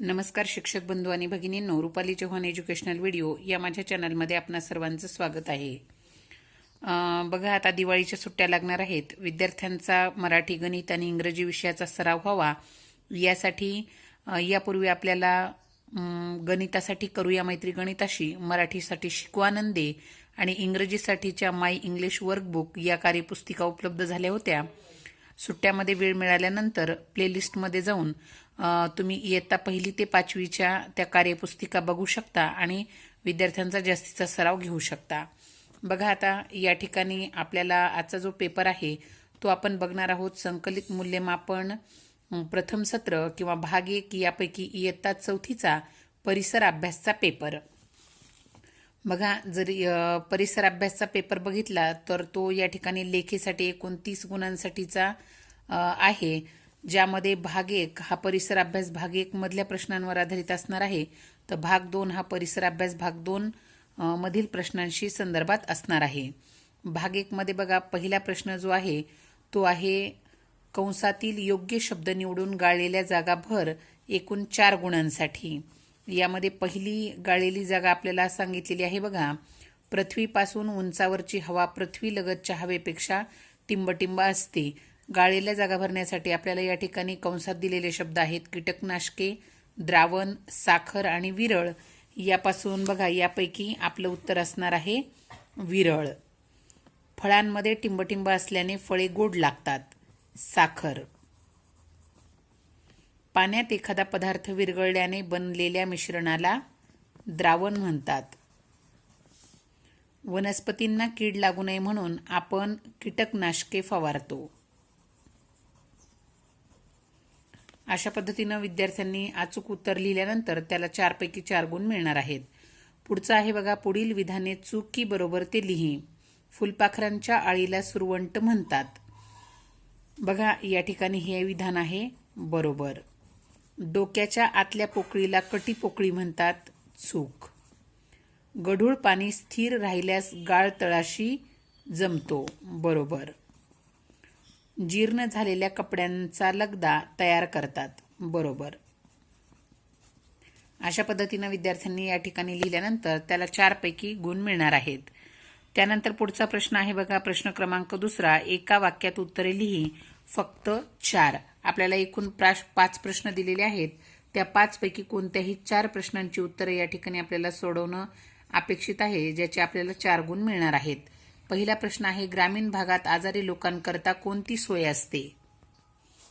नमस्कार शिक्षक बंधू आणि भगिनींनो रुपाली चव्हाण एज्युकेशनल व्हिडिओ या माझ्या चॅनलमध्ये आपणा सर्वांचं स्वागत आहे. बघा आता दिवाळीच्या सुट्ट्या लागणार आहेत. विद्यार्थ्यांचा मराठी गणित आणि इंग्रजी विषयाचा सराव व्हावा. यासाठी यापूर्वी आपल्याला गणितासाठी करूया मैत्री गणिताशी मराठीसाठी शिकवानंदे आणि इंग्रजीसाठीच्या माय इंग्लिश वर्कबुक या कार्यपुस्तिका उपलब्ध झाल्या होत्या. सुट्ट्यामध्ये वेळ मिळाल्यानंतर प्लेलिस्टमध्ये जाऊन तुम्ही इयत्ता पहिली ते पाचवीच्या त्या कार्यपुस्तिका बघू शकता आणि विद्यार्थ्यांचा जास्तीचा सराव घेऊ शकता. बघा आता या ठिकाणी आपल्याला आजचा जो पेपर आहे तो आपण बघणार आहोत संकलित मूल्यमापन प्रथम सत्र किंवा भाग एक यापैकी इयत्ता चौथीचा परिसर अभ्यासचा पेपर. बघा जर परिसर अभ्यासचा पेपर बघितला तर तो या ठिकाणी लेखीसाठी एकोणतीस गुणांसाठीचा आहे. ज्यामध्ये भाग एक हा परिसर अभ्यास भाग एक मधल्या प्रश्नांवर आधारित असणार आहे. तर भाग दोन हा परिसर अभ्यास भाग दोन मधील प्रश्नांशी संदर्भात असणार आहे. भाग एकमध्ये बघा पहिला प्रश्न जो आहे तो आहे कंसातील योग्य शब्द निवडून गाळलेल्या जागा भर एकूण चार गुणांसाठी. यामध्ये पहिली गाळलेली जागा आपल्याला सांगितलेली आहे बघा. पृथ्वीपासून उंचावरची हवा पृथ्वी लगतच्या हवेपेक्षा टिंबटिंब असते. गाळलेल्या जागा भरण्यासाठी आपल्याला या ठिकाणी कंसात दिलेले शब्द आहेत कीटकनाशके द्रावण साखर आणि विरळ. यापासून बघा यापैकी आपलं उत्तर असणार आहे विरळ. फळांमध्ये टिंबटिंब असल्याने फळे गोड लागतात. साखर. पाण्यात एखादा पदार्थ विरघळल्याने बनलेल्या मिश्रणाला द्रावण म्हणतात. वनस्पतींना कीड लागू नये म्हणून आपण कीटकनाशके फवारतो. अशा पद्धतीनं विद्यार्थ्यांनी अचूक उत्तर लिहिल्यानंतर त्याला चारपैकी चार गुण मिळणार आहेत. पुढचं आहे बघा पुढील विधाने चूक की बरोबर ते लिही. फुलपाखरांच्या आळीला सुरवंट म्हणतात. बघा या ठिकाणी हे विधान आहे बरोबर. डोक्याच्या आतल्या पोकळीला कटी पोकळी म्हणतात चूक. गढूळ पाणी स्थिर राहिल्यास गाळ तळाशी जमतो बरोबर. जीर्ण झालेल्या कपड्यांचा लगदा तयार करतात बरोबर. अशा पद्धतीनं विद्यार्थ्यांनी या ठिकाणी लिहिल्यानंतर त्याला चारपैकी गुण मिळणार आहेत. त्यानंतर पुढचा प्रश्न आहे बघा प्रश्न क्रमांक दुसरा. एका वाक्यात उत्तरे लिही फक्त चार. आपल्याला एकूण प्राश पाच प्रश्न दिलेले आहेत. त्या पाचपैकी कोणत्याही चार प्रश्नांची उत्तरे या ठिकाणी आपल्याला सोडवणं अपेक्षित आहे ज्याचे आपल्याला चार गुण मिळणार आहेत. पहिला प्रश्न आहे ग्रामीण भागात आजारी लोकांकरता कोणती सोय असते?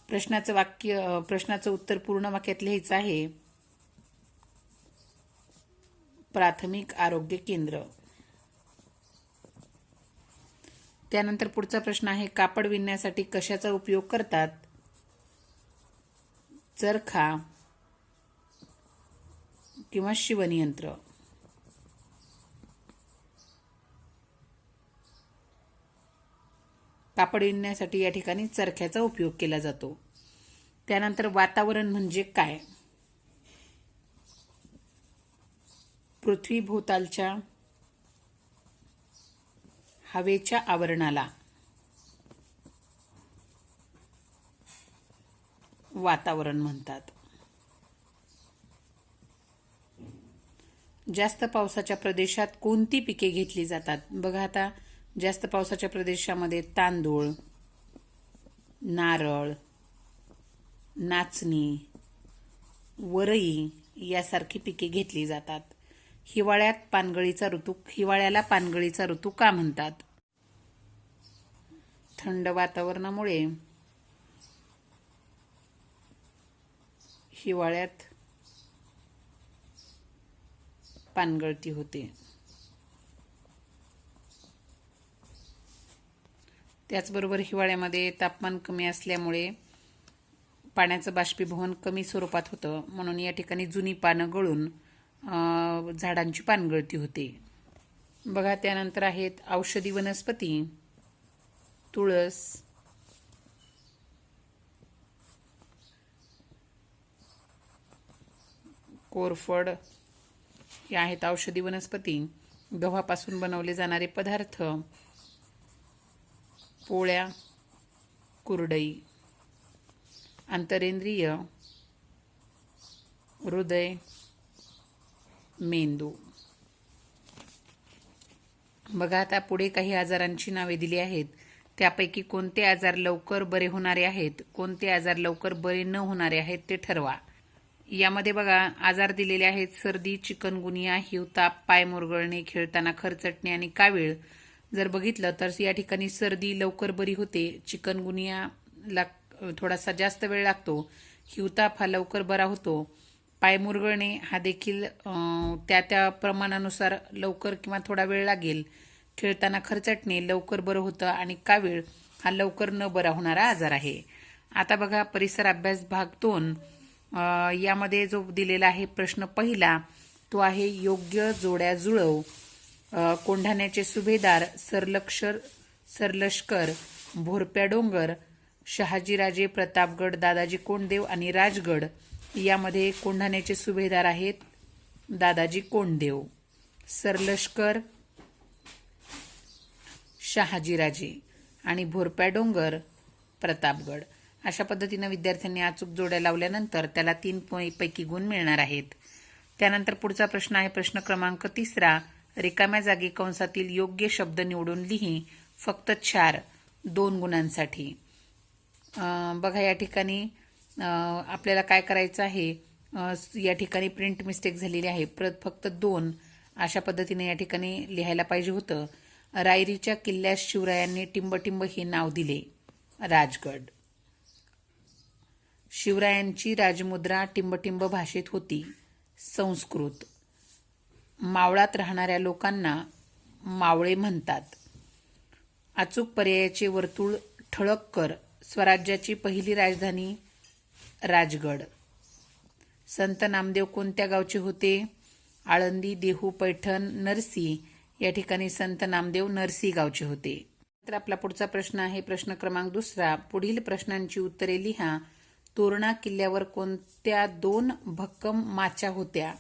प्रश्नाचं वाक्य प्रश्नाचं उत्तर पूर्ण वाक्यात लिहायचं आहे. प्राथमिक आरोग्य केंद्र. त्यानंतर पुढचा प्रश्न आहे कापड विणण्यासाठी कशाचा उपयोग करतात? चरखा किंवा शिवणयंत्र. कापड विणण्यासाठी या ठिकाणी चरख्याचा उपयोग केला जातो. त्यानंतर वातावरण म्हणजे काय? पृथ्वीभोवतालच्या हवेच्या आवरणाला वातावरण म्हणतात. जास्त पावसाच्या प्रदेशात कोणती पिके घेतली जातात? बघा आता जास्त पावसाच्या प्रदेशामध्ये तांदूळ नारळ नाचणी वरई यासारखी पिके घेतली जातात. हिवाळ्यात पानगळीचा ऋतू हिवाळ्याला पानगळीचा ऋतू का म्हणतात? थंड वातावरणामुळे हिवाळ्यात पानगळती होते. त्याचबरोबर हिवाळ्यामध्ये तापमान कमी असल्यामुळे पाण्याचं बाष्पीभवन कमी स्वरूपात होतं. म्हणून या ठिकाणी जुनी पानं गळून झाडांची पानगळती होते. बघा त्यानंतर आहेत औषधी वनस्पती. तुळस कोरफड या आहेत औषधी वनस्पती. गव्हापासून बनवले जाणारे पदार्थ. पोळ्या कुरडई आंतरेंद्रिय हृदय मेंदू. बघा आता पुढे काही आजारांची नावे दिली आहेत. त्यापैकी कोणते आजार लवकर बरे होणारे आहेत? कोणते आजार लवकर बरे न होणारे आहेत ते ठरवा. यामध्ये बघा आजार दिलेले आहेत सर्दी चिकनगुनिया हिवताप पाय मुरगळणे खेळताना खरचटणे आणि कावीळ. जर बघितलं तर या ठिकाणी सर्दी लवकर बरी होते चिकनगुनिया ला थोडासा जास्त वेळ लागतो हिवताप हा लवकर बरा होतो. पाय मुरगळणे हा देखील त्या त्या प्रमाणानुसार लवकर किंवा थोडा वेळ लागेल. खेळताना खरचटणे लवकर बरं होतं आणि कावीळ हा लवकर न बरा होणारा आजार आहे. आता बघा परिसर अभ्यास भाग दोन. यामध्ये जो दिलेला आहे प्रश्न पहिला तो आहे योग्य जोड्या जुळव. कोंढाण्याचे सुभेदार सरलक्षर सरलष्कर भोरप्या डोंगर शहाजीराजे प्रतापगड दादाजी कोंडदेव आणि राजगड यामध्ये कोंढाण्याचे सुभेदार आहेत दादाजी कोंडदेव. सरलष्कर शहाजीराजे आणि भोरप्या डोंगर प्रतापगड. अशा पद्धतीनं विद्यार्थ्यांनी अचूक जोड्या लावल्यानंतर त्याला तीन पैकी गुण मिळणार आहेत. त्यानंतर पुढचा प्रश्न आहे प्रश्न क्रमांक तिसरा. रिकाम्या जागी कंसातील योग्य शब्द निवडून लिही. फक्त चार दोन गुणांसाठी. बघा या ठिकाणी आपल्याला काय करायचं आहे? या ठिकाणी प्रिंट मिस्टेक झालेली आहे. प्र फक्त दोन अशा पद्धतीने या ठिकाणी लिहायला पाहिजे होतं. रायरीच्या किल्ल्यास शिवरायांनी टिंबटिंब हे नाव दिले. राजगड. शिवरायांची राजमुद्रा टिंबटिंब भाषेत होती. संस्कृत. मावळात राहणाऱ्या लोकांना मावळे म्हणतात. अचूक पर्यायाचे वर्तुळ ठळक कर स्वराज्याची पहिली राजधानी राजगड. संत नामदेव कोणत्या गावचे होते? आळंदी देहू पैठण नरसी या ठिकाणी संत नामदेव नरसी गावचे होते. तर आपला पुढचा प्रश्न आहे प्रश्न क्रमांक दुसरा. पुढील प्रश्नांची उत्तरे लिहा. तोरणा किल्ल्यावर कोणत्या दोन भक्कम माच्या होत्या?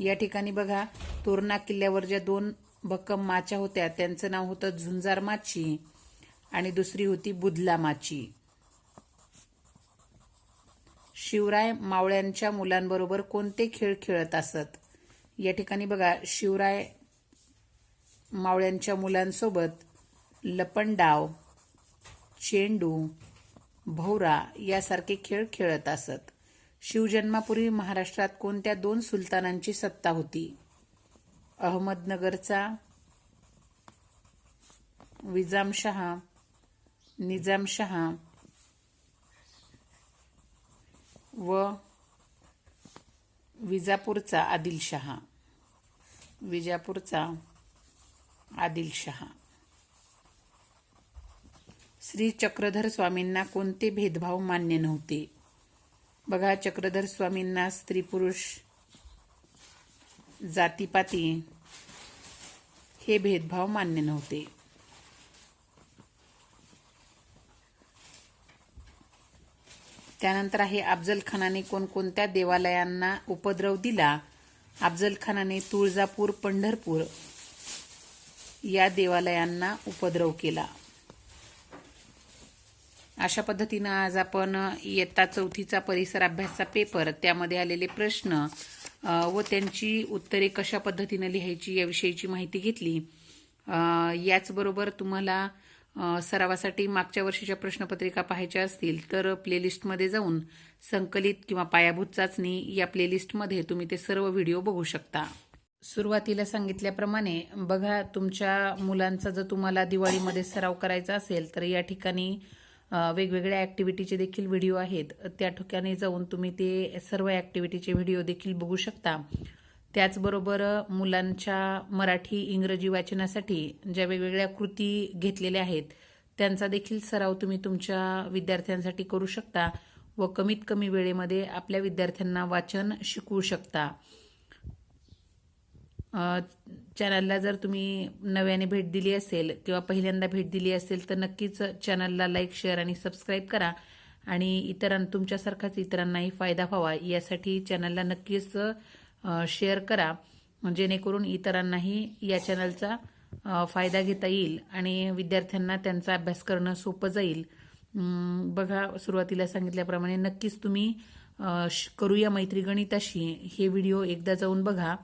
या ठिकाणी बघा तोरणा किल्ल्यावर ज्या दोन भक्कम माच्या होत्या त्यांचं नाव होतं झुंजार माची आणि दुसरी होती बुधला माची. शिवराय मावळ्यांच्या मुलांबरोबर कोणते खेळ खेळत असत? या ठिकाणी बघा शिवराय मावळ्यांच्या मुलांसोबत लपंडाव चेंडू भोवरा यासारखे खेळ खेळत असत. शिवजन्मापूर्वी महाराष्ट्रात कोणत्या दोन सुलतानांची सत्ता होती? अहमदनगरचा विजामशहा निजामशहा व विजापूरचा आदिलशहा विजापूरचा आदिलशहा श्री चक्रधर स्वामींना कोणते भेदभाव मान्य नव्हते? बघा चक्रधर स्वामींना स्त्री पुरुष जातीपाती हे भेदभाव मान्य नव्हते. त्यानंतर आहे अफजल खानाने कोणकोणत्या देवालयांना उपद्रव दिला? अफजल खानाने तुळजापूर पंढरपूर या देवालयांना उपद्रव केला. अशा पद्धतीनं आज आपण इयत्ता चौथीचा परिसर अभ्यासचा पेपर त्यामध्ये आलेले प्रश्न व त्यांची उत्तरे कशा पद्धतीनं लिहायची याविषयीची माहिती घेतली. याचबरोबर तुम्हाला सरावासाठी मागच्या वर्षीच्या प्रश्नपत्रिका पाहायच्या असतील तर प्लेलिस्टमध्ये जाऊन संकलित किंवा पायाभूत चाचणी या प्लेलिस्टमध्ये तुम्ही ते सर्व व्हिडिओ बघू शकता. सुरुवातीला सांगितल्याप्रमाणे बघा तुमच्या मुलांचा जर तुम्हाला दिवाळीमध्ये सराव करायचा असेल तर या ठिकाणी वेगवेगळ्या ॲक्टिव्हिटीचे देखील व्हिडिओ आहेत. त्या ठिकाणी जाऊन तुम्ही ते सर्व ॲक्टिव्हिटीचे व्हिडिओ देखील बघू शकता. त्याचबरोबर मुलांच्या मराठी इंग्रजी वाचनासाठी ज्या वेगवेगळ्या कृती घेतलेल्या आहेत त्यांचा देखील सराव तुम्ही तुमच्या विद्यार्थ्यांसाठी करू शकता व कमीत कमी वेळेमध्ये आपल्या विद्यार्थ्यांना वाचन शिकवू शकता. चॅनलला जर तुम्ही नव्याने भेट दिली असेल किंवा पहिल्यांदा भेट दिली असेल तर नक्कीच चॅनलला लाईक शेअर आणि सबस्क्राईब करा. आणि इतरां तुमच्यासारखाच इतरांनाही फायदा व्हावा यासाठी चॅनलला नक्कीच शेअर करा. जेणेकरून इतरांनाही या चॅनलचा फायदा घेता येईल आणि विद्यार्थ्यांना त्यांचा अभ्यास करणं सोपं जाईल. बघा सुरुवातीला सांगितल्याप्रमाणे नक्कीच तुम्ही श- करूया मैत्री गणिताशी हे व्हिडिओ एकदा जाऊन बघा.